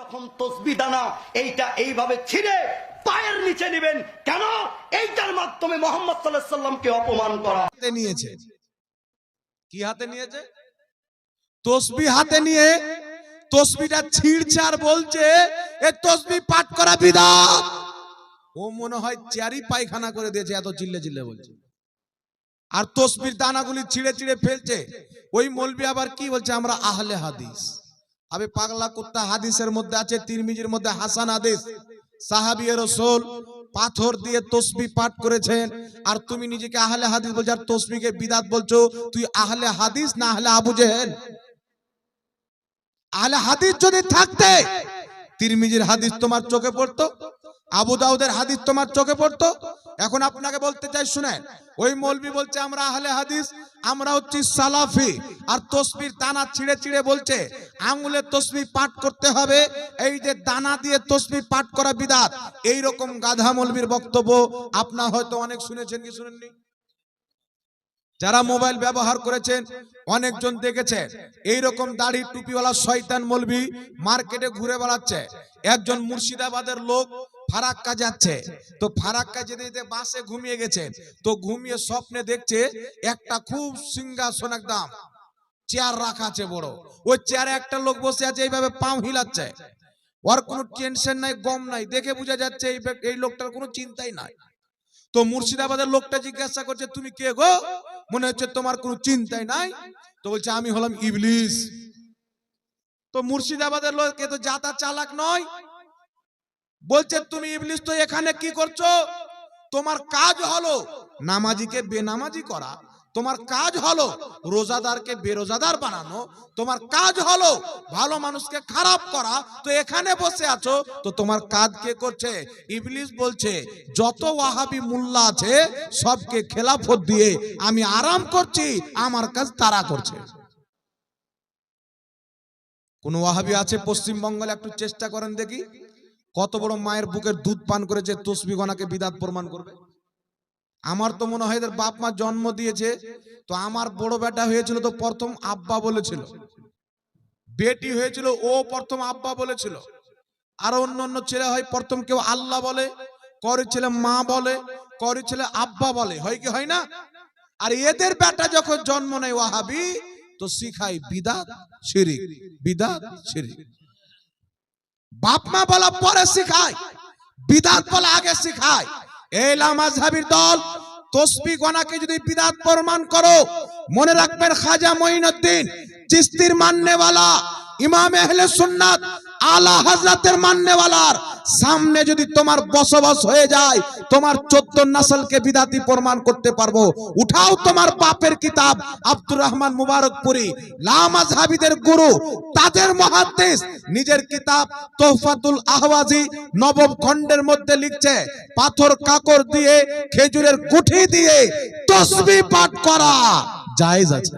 রকম তসবি দানা এইটা এইভাবে ছিঁড়ে পায়ের নিচে নেবেন। কেন? এইটার মাধ্যমে মোহাম্মদ সাল্লাহ সাল্লামকে অপমান করা। নিয়েছে। কি হাতে নিয়েছে? তসবি হাতে নিয়ে তসবিটা ছিঁড়ছে আর বলছে, এ তসবি পাঠ করা বিদাত ও মনে হয় চারি পায়খানা করে দিয়েছে, এত চিল্লে চিল্লে বলছে। আর তসবির দানাগুলি ছিঁড়ে ছিঁড়ে ফেলছে। ওই মলবি আবার কি বলছে? আমরা আহলে হাদিস। আবে পাগলা কুত্তা হাদিসের মধ্যে আছে, তিরমিজির মধ্যে হাসান হাদিস। সাহাবি রসুল পাথর দিয়ে তসবি পাঠ করেছেন। আর তুমি নিজেকে আহলে হাদিস বলছো, আর তসবিকে বিদাত বলছো, তুই আহলে হাদিস না আহলে আবু জেহেল? আহলে হাদিস যদি থাকতে, তিরমিজির হাদিস তোমার চোখে পড়তো? আবু দাউদের হাদিস তোমার চোখে পড়তো? এখন আপনাকে বলতে চাই, শুনেন। ওই মৌলবি বলছে, আমরা আহলে হাদিস, আমরা হচ্ছি সালাফি। আর তসবির দানা ছিঁড়ে ছিঁড়ে বলছে আঙ্গুলের তসবি পাঠ করতে হবে, এই যে দানা দিয়ে তসবি পাঠ করা বিদাত। এই রকম গাধা মৌলবির বক্তব্য আপনার হয়তো অনেক শুনেছেন কি শুনেননি? যারা মোবাইল ব্যবহার করেছেন, অনেকজন দেখেছে এই রকম দাড়ি টুপিওয়ালা শয়তান মলবি মার্কেটে ঘুরে বেড়াচ্ছে। একজন মুর্শিদাবাদের লোক ফারাক্কা যাচ্ছে তো ফারাক্কা যেতে যেতে বাসে ঘুমিয়ে গেছে। তো ঘুমিয়ে স্বপ্নে দেখছে একটা খুব সিংহাসন একদম চেয়ার রাখা আছে বড়। ওই চেয়ারে একটা লোক বসে আছে, এইভাবে পাও হিলাচ্ছে। ওর কোনো টেনশন নাই, গম নাই। দেখে বোঝা যাচ্ছে এই লোকটার কোনো চিন্তাই নাই। তো মুর্শিদাবাদের লোকটা জিজ্ঞাসা করছে, তুমি কে গো? মনে হচ্ছে তোমার কোনো চিন্তাই নাই। তো বলছে, আমি হলাম ইবলিস। তো মুর্শিদাবাদের লোক এ তো যাতা চালাক নয় বলছে, তুমি ইবলিস, তো এখানে কি করছ? তোমার কাজ হলো নামাজিকে বেনামাজি করা, তোমার কাজ হলো রোজাদারকে বেরোজাদার বানানো, তোমার কাজ হলো ভালো মানুষকে খারাপ করা, তো এখানে বসে আছো, তো তোমার কাজ কে করছে? ইবলিস বলছে, যত ওয়াহাবি মুল্লা আছে, সবকে খেলাফত দিয়ে আমি আরাম করছি, আমার কাজ তারা করছে। কোন ওয়াহাবি আছে পশ্চিমবঙ্গলে একটু চেষ্টা করেন দেখি। কত বড় মায়ের বুকের দুধ পান করেছে তসবি গনাকে বিদাত প্রমাণ করবে? আমার তো মনে হয় এদের বাপ মা জন্ম দিয়েছে, তো আমার বড় বেটা হয়েছিল তো প্রথম আব্বা বলেছিল। বেটি হয়েছিল, ও প্রথম আব্বা বলেছিল। আর অন্য অন্য ছেলে হয়, প্রথম কেউ আল্লাহ বলে করে ছেলে মা বলে করে ছেলে আব্বা বলে। হয় কি, হয় না? আর এদের বেটা যখন জন্ম নেয় ওয়াহাবি, তো শিখাই বিদাত শিরিক বিদাত শিরিক। বাপ মা বলা পরে শিখায়, বিদাত বলা আগে শিখায়। এই লামাজহাবির দল, তসবি গনাকে যদি বিদাত প্রমাণ করো, মনে রাখবেন খাজা মঈনুদ্দিন, চিস্তির মাননেওয়ালা ইমাম আহলে সুন্নাত, আলা হযরতের মাননেওয়ালার সামনে যদি তোমার বসবাস হয়ে যায়, তোমার চোদ্দ নাসলকে বিদাতি প্রমাণ করতে পারব। উঠাও তোমার বাপের কিতাব, আব্দুর রহমান মুবারকপুরি। লামাজহাবিদের গুরু, তাদের মহাদেশ নিজের কিতাব তোহফাতুল আহওয়াজি নবম খণ্ডের মধ্যে লিখছে, পাথর কাকর দিয়ে, খেজুরের কুঠি দিয়ে তসবি পাঠ করা। জায়েজ আছে।